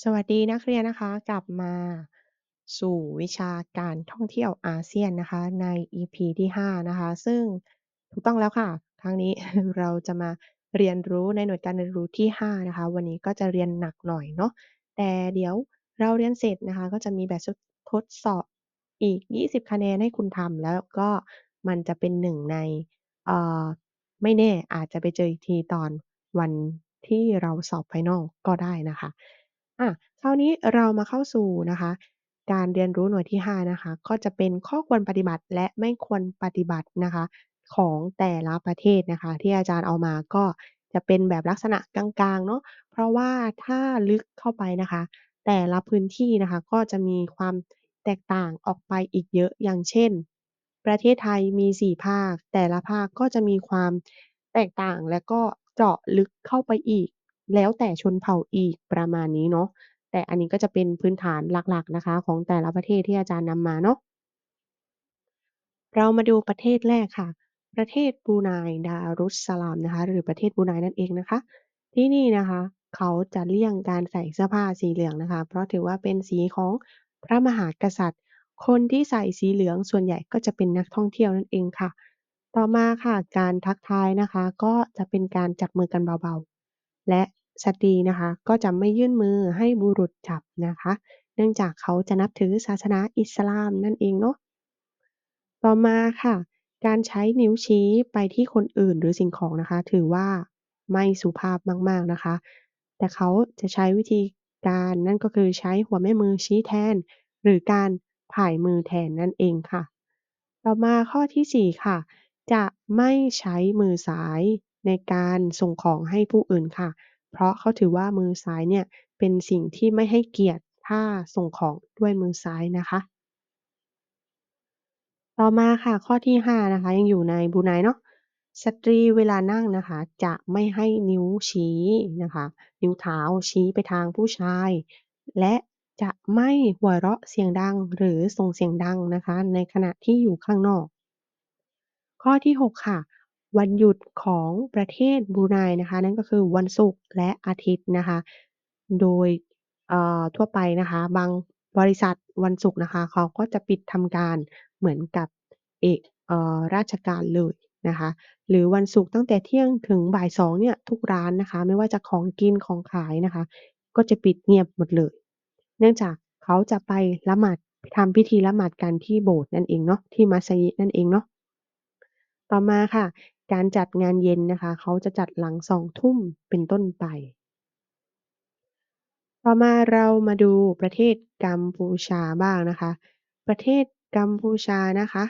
สวัสดีนักเรียนนะคะ กลับมาสู่วิชาการท่องเที่ยวอาเซียนนะคะ ใน EP ที่ 5 นะคะ ซึ่งถูกต้องแล้วค่ะ ครั้งนี้ เราจะมาเรียนรู้ในหน่วยการเรียนรู้ที่ 5 นะคะ วันนี้ก็จะเรียนหนักหน่อยเนาะแต่เดี๋ยวเราเรียนเสร็จนะคะ ก็จะมีแบบทดสอบอีก 20 คะแนนให้คุณทำแล้วก็มันจะเป็นหนึ่งในเอ่อไม่แน่อาจจะไปเจออีกทีตอนวันที่เราสอบไฟนอลก็ได้นะคะ อะคราวนี้เรามาเข้าสู่นะคะ การเรียนรู้หน่วยที่ 5 นะคะ ก็จะเป็นข้อควรปฏิบัติและไม่ควรปฏิบัตินะคะ ของแต่ละประเทศนะคะ ที่อาจารย์เอามาก็จะเป็นแบบลักษณะกลางๆเนาะเพราะว่าถ้าลึกเข้าไปนะคะ แต่ละพื้นที่นะคะ ก็จะมีความแตกต่างออกไปอีกเยอะอย่างเช่น ประเทศไทยมี 4 ภาค แต่ละภาคก็จะมีความแตกต่างและก็เจาะลึกเข้าไปอีก แล้วแต่ชนเผ่าอีก ประมาณนี้เนาะ แต่อันนี้ก็จะเป็นพื้นฐานหลัก ๆ นะคะ ของแต่ละประเทศที่อาจารย์นำมาเนาะ เรามาดูประเทศแรกค่ะ ประเทศบรูไนดารุสสลามนะคะ หรือประเทศบรูไนนั่นเองนะคะ ที่นี่นะคะเขาจะเลี่ยงการใส่เสื้อผ้าสีเหลืองนะคะ เพราะถือว่าเป็นสีของพระมหากษัตริย์ คนที่ใส่สีเหลืองส่วนใหญ่ก็จะเป็นนักท่องเที่ยวนั่นเองค่ะ ต่อมาค่ะ การทักทายนะคะ ก็จะเป็นการจับมือกันเบาๆ และสตรีนะคะ ก็จะไม่ยื่นมือให้บุรุษจับนะคะ เนื่องจากเขาจะนับถือศาสนาอิสลามนั่นเองเนาะต่อมาค่ะ การใช้นิ้วชี้ไปที่คนอื่นหรือสิ่งของนะคะ ถือว่าไม่สุภาพมากๆนะคะ แต่เขาจะใช้วิธีการนั่นก็คือใช้หัวแม่มือชี้แทน หรือการผายมือแทนนั่นเองค่ะ ต่อมาข้อที่ 4 ค่ะ จะไม่ใช้มือซ้าย ในการส่งของให้ผู้อื่นค่ะ เพราะเขาถือว่ามือซ้ายเนี่ยเป็นสิ่งที่ไม่ให้เกียรติถ้าส่งของด้วยมือซ้ายนะคะ ต่อมาค่ะข้อที่ 5 นะคะ ยังอยู่ในบูไนเนาะสตรีเวลานั่งนะคะ จะไม่ให้นิ้วชี้นะคะ นิ้วเท้าชี้ไปทางผู้ชาย และจะไม่หัวเราะเสียงดังหรือส่งเสียงดังนะคะ ในขณะที่อยู่ข้างนอก ข้อที่ 6 ค่ะ วันหยุดของประเทศบรูไนนะคะ นั่นก็คือวันศุกร์และอาทิตย์นะคะ โดยเอ่อทั่วไปนะคะ บางบริษัทวันศุกร์นะคะ เขาก็จะปิดทำการเหมือนกับเอกเอ่อราชการเลยนะคะ หรือวันศุกร์ตั้งแต่เที่ยงถึงบ่ายสองเนี่ยทุกร้านนะคะ ไม่ว่าจะของกินของขายนะคะ ก็จะปิดเงียบหมดเลย เนื่องจากเขาจะไปละหมาดทำพิธีละหมาดกันที่โบสถ์นั่นเองเนาะที่มัสยิดนั่นเองเนาะ ต่อมาค่ะ การจัดงานเย็นนะคะ เขาจะจัดหลัง2ทุ่มเป็นต้นไป ต่อมาเรามาดูประเทศกัมพูชาบ้างนะคะ ประเทศกัมพูชานะคะ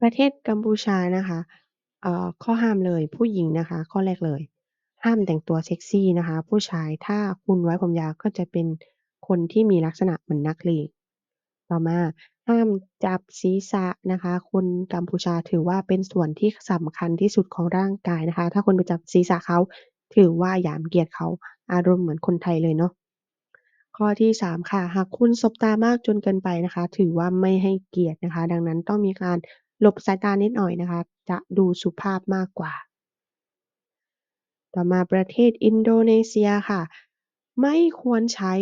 ประเทศกัมพูชานะคะข้อห้ามเลยผู้หญิงนะคะ ข้อแรกเลย ห้ามแต่งตัวเซ็กซี่นะคะ ผู้ชายถ้าคุณไว้ผมยาวก็จะเป็นคนที่มีลักษณะเหมือนนักเลง ต่อมา ห้ามจับศีรษะนะคะ คนกัมพูชาถือว่าเป็นส่วนที่สำคัญที่สุดของร่างกายนะคะ ถ้าคุณไปจับศีรษะเขา ถือว่าหยามเกียรติเขา อารมณ์เหมือนคนไทยเลยเนาะ ข้อที่ 3 ค่ะ หากคุณสบตามากจนเกินไปนะคะ ถือว่าไม่ให้เกียรตินะคะ ดังนั้นต้องมีการหลบสายตานิดหน่อยนะคะ จะดูสุภาพมากกว่า ต่อมาประเทศอินโดนีเซียค่ะ ไม่ควรใช้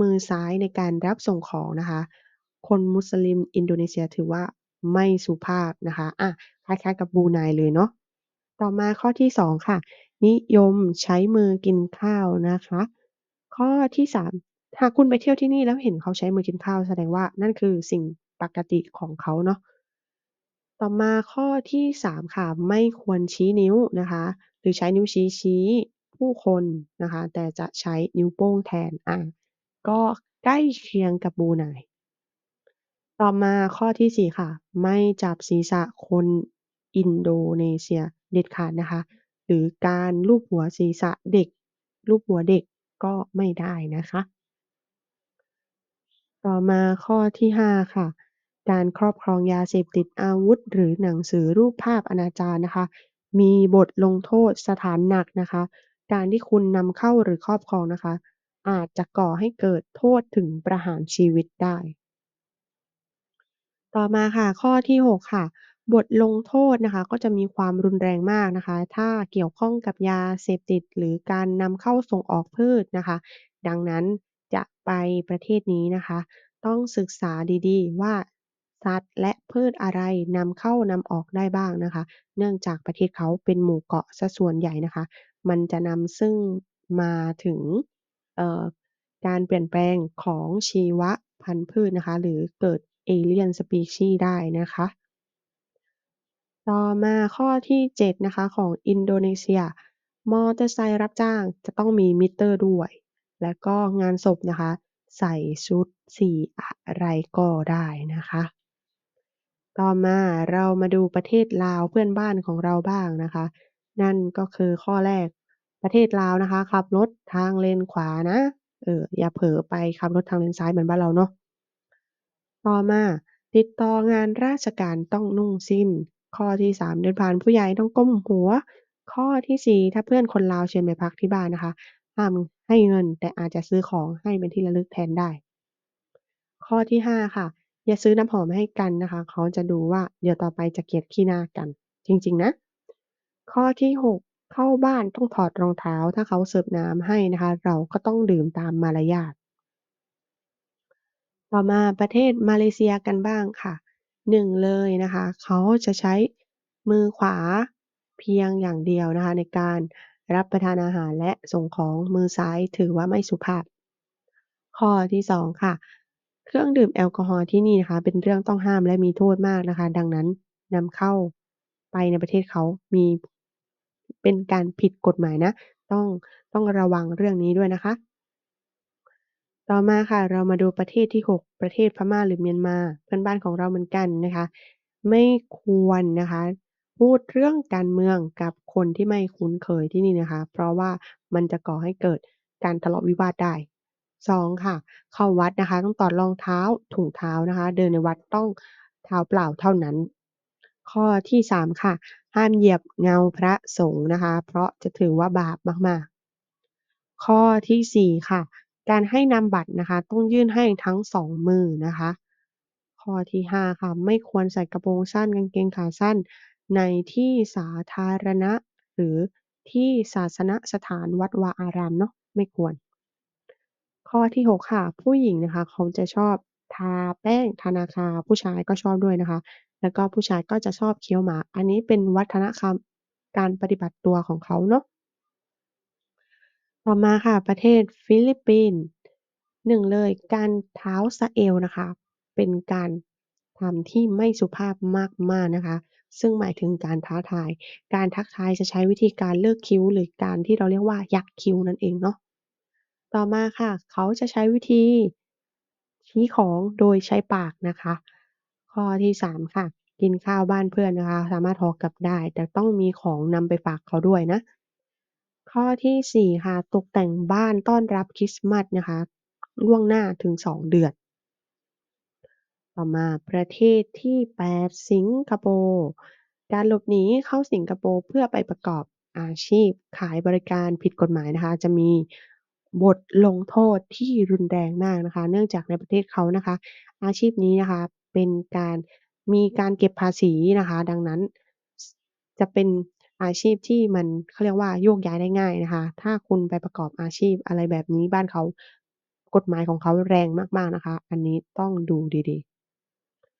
มือซ้ายในการรับส่งของนะคะ คนมุสลิมอินโดนีเซียถือว่าไม่สุภาพนะคะอะคล้ายๆกับบรูไนเลยเนาะ ต่อมาข้อที่ 2 ค่ะ นิยมใช้มือกินข้าวนะคะ ข้อที่ 3 หากคุณไปเที่ยวที่นี่แล้วเห็นเขาใช้มือกินข้าวแสดงว่านั่นคือสิ่งปกติของเขาเนาะ ต่อมาข้อที่ 3 ค่ะ ไม่ควรชี้นิ้วนะคะ หรือใช้นิ้วชี้ชี้ผู้คนนะคะ แต่จะใช้นิ้วโป้งแทนอาก็ใกล้เคียงกับบรูไน ต่อมาข้อที่4ค่ะ ไม่จับศีรษะคนอินโดนีเซียเด็ดขาดนะคะ หรือการลูบหัวศีรษะเด็ก ลูบหัวเด็กก็ไม่ได้นะคะ ต่อมาข้อที่5ค่ะ การครอบครองยาเสพติดอาวุธ หรือหนังสือรูปภาพอนาจารนะคะ มีบทลงโทษสถานหนักนะคะ การที่คุณนำเข้าหรือครอบครองนะคะ อาจจะก่อให้เกิดโทษถึงประหารชีวิตได้ ต่อมาค่ะ ข้อที่ 6 ค่ะ บทลงโทษนะคะก็จะมีความรุนแรงมากนะคะ ถ้าเกี่ยวข้องกับยาเสพติด หรือการนำเข้าส่งออกพืชนะคะ ดังนั้นจะไปประเทศนี้นะคะ ต้องศึกษาดี ๆ ว่า สัตว์และพืชอะไรนำเข้านำออกได้บ้างนะคะ เนื่องจากประเทศเขาเป็นหมู่เกาะเสียส่วนใหญ่นะคะ มันจะนำซึ่ง มาถึง เอ่อ การเปลี่ยนแปลงของชีวพันธุ์พืชนะคะ หรือเกิด Alien Species ได้นะคะ ต่อมาข้อที่ 7 นะคะ ของอินโดนีเซีย มอเตอร์ไซค์รับจ้างจะต้องมีมิเตอร์ด้วย และก็งานศพนะคะ ใส่ชุดสีอะไรก็ได้นะคะ ต่อมาเรามาดูประเทศลาวเพื่อนบ้านของเราบ้างนะคะ นั่นก็คือข้อแรกประเทศลาวนะคะขับรถทางเลนขวานะเอออย่าเผลอไปขับรถทางเลนซ้ายเหมือนบ้านเราเนาะ ต่อมาติดต่องานราชการต้องนุ่งสิ้น ข้อที่3เดินผ่านผู้ใหญ่ต้องก้มหัว ข้อที่4ถ้าเพื่อนคนลาวเชิญไปพักที่บ้านนะคะห้ามให้เงินแต่อาจจะซื้อของให้เป็นที่ระลึกแทนได้ ข้อที่5ค่ะ อย่าซื้อน้ำหอมให้กันนะคะ เขาจะดูว่าเดี๋ยวต่อไปจะเกลียดขี้หน้ากัน จริงๆนะ ข้อที่6เข้าบ้านต้องถอดรองเท้าถ้าเขาเสิร์ฟน้ำให้นะคะ เราก็ต้องดื่มตามมารยาท ต่อมาประเทศมาเลเซียกันบ้างค่ะ1เลยนะคะเขาจะใช้มือขวาเพียงอย่างเดียวนะคะในการรับประทานอาหารและส่งของมือซ้ายถือว่าไม่สุภาพ ข้อที่ 2 ค่ะ เครื่องดื่มแอลกอฮอล์ที่นี่นะคะ เป็นเรื่องต้องห้ามและมีโทษมากนะคะ ดังนั้นนำเข้าไปในประเทศเขามีเป็นการผิดกฎหมายนะ ต้องต้องระวังเรื่องนี้ด้วยนะคะ ต่อมาค่ะเรามาดูประเทศที่ 6 ประเทศพม่าหรือเมียนมาเพื่อนบ้านของเราเหมือนกันนะคะ ไม่ควรนะคะพูดเรื่องการเมืองกับคนที่ไม่คุ้นเคยที่นี่นะคะ เพราะว่ามันจะก่อให้เกิดการทะเลาะวิวาทได้ 2 ค่ะ เข้าวัดนะคะ ต้องถอดรองเท้าถุงเท้านะคะ เดินในวัดต้องเท้าเปล่าเท่านั้น ข้อที่ 3 ค่ะ ห้ามเหยียบเงาพระสงฆ์นะคะ เพราะจะถือว่าบาปมากๆ ข้อที่ 4 ค่ะ การให้นามบัตรนะคะ ต้องยื่นให้ทั้ง2มือนะคะ ข้อที่ 5 ค่ะ ไม่ควรใส่กระโปรงสั้นกางเกงขาสั้น ในที่สาธารณะ หรือที่ศาสนสถานวัดวาอารามเนาะไม่ควร ข้อที่ 6 ค่ะ ผู้หญิงนะคะเขาจะชอบทาแป้งทานาคาผู้ชายก็ชอบด้วยนะคะ แล้วก็ผู้ชายก็จะชอบเคี้ยวหมากอันนี้เป็นวัฒนธรรมการปฏิบัติตัวของเขาเนาะ ต่อมาค่ะ ประเทศฟิลิปปินส์1เลยการเท้าสะเอวนะคะ เป็นการทำที่ไม่สุภาพมากๆนะคะ ซึ่งหมายถึงการท้าทาย การทักทายจะใช้วิธีการเลิกคิ้ว หรือการที่เราเรียกว่ายักคิ้วนั่นเองเนาะต่อมาค่ะ เขาจะใช้วิธีชี้ของโดยใช้ปากนะคะ ข้อที่ 3 ค่ะ กินข้าวบ้านเพื่อนนะคะ สามารถห่อกลับได้ แต่ต้องมีของนำไปฝากเขาด้วยนะ ข้อที่4ค่ะ ตกแต่งบ้านต้อนรับคริสต์มาสนะคะ ล่วงหน้าถึง 2 เดือน ต่อมาประเทศที่ 8 สิงคโปร์การหลบหนีเข้าสิงคโปร์เพื่อไปประกอบอาชีพขายบริการผิดกฎหมายนะคะ จะมีบทลงโทษที่รุนแรงมากนะคะ เนื่องจากในประเทศเขานะคะ อาชีพนี้นะคะเป็นการมีการเก็บภาษีนะคะ ดังนั้นจะเป็น อาชีพที่มัน เขาเรียกว่า โยกย้ายได้ง่ายนะคะ ถ้าคุณไปประกอบอาชีพอะไรแบบนี้ บ้านเขา กฎหมายของเขาแรงมาก ๆ นะคะ อันนี้ต้องดูดี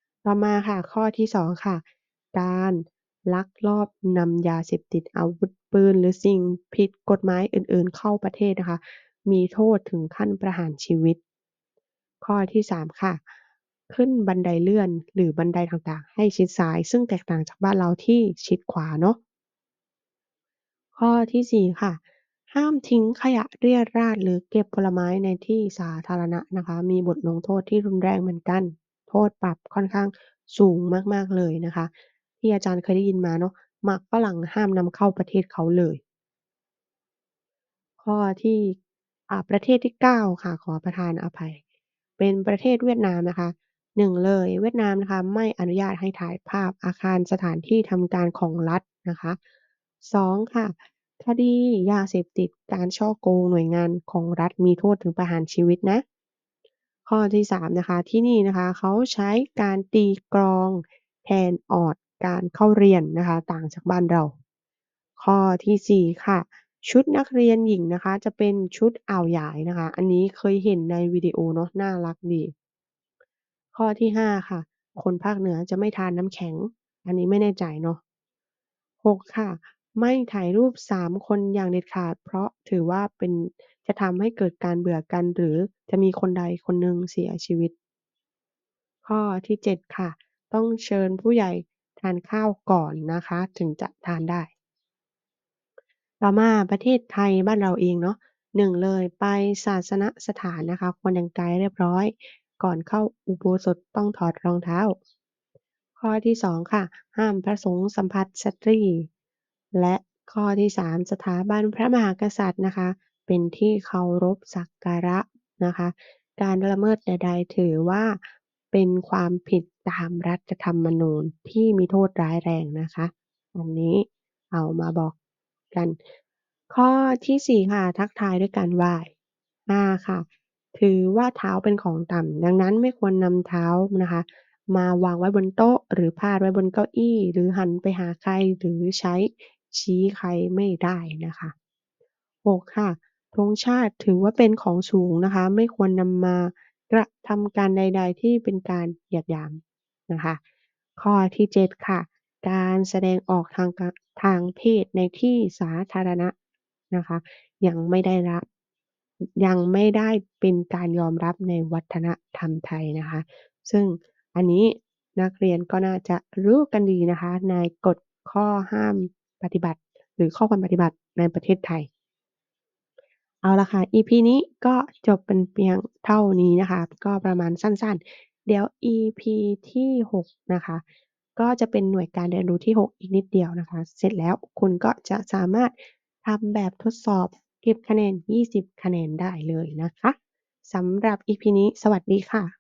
ๆ ต่อมาค่ะ ข้อที่ 2 ค่ะ การลักลอบนำยาเสพติด อาวุธปืน หรือสิ่งผิดกฎหมายอื่น ๆ เข้าประเทศนะคะ มีโทษถึงขั้นประหารชีวิต ข้อที่ 3 ค่ะ ขึ้นบันไดเลื่อน หรือบันไดต่าง ๆ ให้ชิดซ้าย ซึ่งแตกต่างจากบ้านเราที่ชิดขวาเนาะ ข้อที่4ค่ะ ห้ามทิ้งขยะเรี่ยราดหรือเก็บผลไม้ในที่สาธารณะนะคะ มีบทลงโทษที่รุนแรงเหมือนกัน โทษปรับค่อนข้างสูงมากๆเลยนะคะ ที่อาจารย์เคยได้ยินมาเนาะหมากฝรั่งห้ามนำเข้าประเทศเขาเลย ข้อที่ประเทศที่ 9 ค่ะ ขอประทานอภัย เป็นประเทศเวียดนามนะคะ1เลยเวียดนามนะคะไม่อนุญาตให้ถ่ายภาพอาคารสถานที่ทำการของรัฐนะคะ 2ค่ะ คดียาเสพติด การฉ้อโกงหน่วยงานของรัฐมีโทษถึงประหารชีวิตนะ ข้อที่3นะคะที่นี่นะคะเขาใช้การตีกลองแทนออดการเข้าเรียนนะคะต่างจากบ้านเรา ข้อที่4ค่ะชุดนักเรียนหญิงนะคะ จะเป็นชุดอ่าวหยายนะคะ อันนี้เคยเห็นในวิดีโอเนาะน่ารักดี ข้อที่5ค่ะ คนภาคเหนือจะไม่ทานน้ำแข็ง อันนี้ไม่แน่ใจเนาะ6ค่ะ ไม่ถ่ายรูป3คนอย่างเด็ดขาด เพราะถือว่าเป็น จะทำให้เกิดการเบื่อกัน หรือจะมีคนใดคนหนึ่งเสียชีวิต ข้อที่ 7 ค่ะ ต้องเชิญผู้ใหญ่ทานข้าวก่อนนะคะ ถึงจะทานได้ ต่อมาประเทศไทยบ้านเราเองเนาะ1เลยไปศาสนสถานนะคะ ควรแต่งกายเรียบร้อย ก่อนเข้าอุโบสถต้องถอดรองเท้า ข้อที่ 2 ค่ะ ห้ามพระสงฆ์สัมผัสสตรี และข้อที่ 3 สถาบันพระมหากษัตริย์นะคะ เป็นที่เคารพสักการะนะคะ การละเมิดใด ๆ ถือว่าเป็นความผิดตามรัฐธรรมนูญที่มีโทษร้ายแรงนะคะ อันนี้เอามาบอกกัน ข้อที่ 4 ค่ะ ทักทายด้วยการไหว้5ค่ะ ถือว่าเท้าเป็นของต่ำดังนั้นไม่ควรนำเท้านะคะ มาวางไว้บนโต๊ะ หรือพาดไว้บนเก้าอี้ หรือหันไปหาใครหรือใช้ ชี้ใครไม่ได้นะคะ 6 ค่ะธงชาติถือว่าเป็นของสูงนะคะ ไม่ควรนำมากระทำการใด ๆ ที่เป็นการเหยียดหยามนะคะ ข้อที่ 7 ค่ะ การแสดงออกทางทางเพศในที่สาธารณะนะคะ ยังไม่ได้รับยังไม่ได้เป็นการยอมรับในวัฒนธรรมไทยนะคะ ซึ่งอันนี้นักเรียนก็น่าจะรู้กันดีนะคะ ในกฎข้อห้าม ปฏิบัติ หรือข้อควรปฏิบัติในประเทศไทย เอาละค่ะ EP นี้ก็จบเป็นเพียงเท่านี้นะคะ ก็ประมาณสั้นๆ เดี๋ยว EP ที่ 6 นะคะ ก็จะเป็นหน่วยการเรียนรู้ที่ 6 อีกนิดเดียวนะคะ เสร็จแล้วคุณก็จะสามารถทำแบบทดสอบเก็บคะแนน 20 คะแนนได้เลยนะคะสำหรับ EP นี้ สวัสดีค่ะ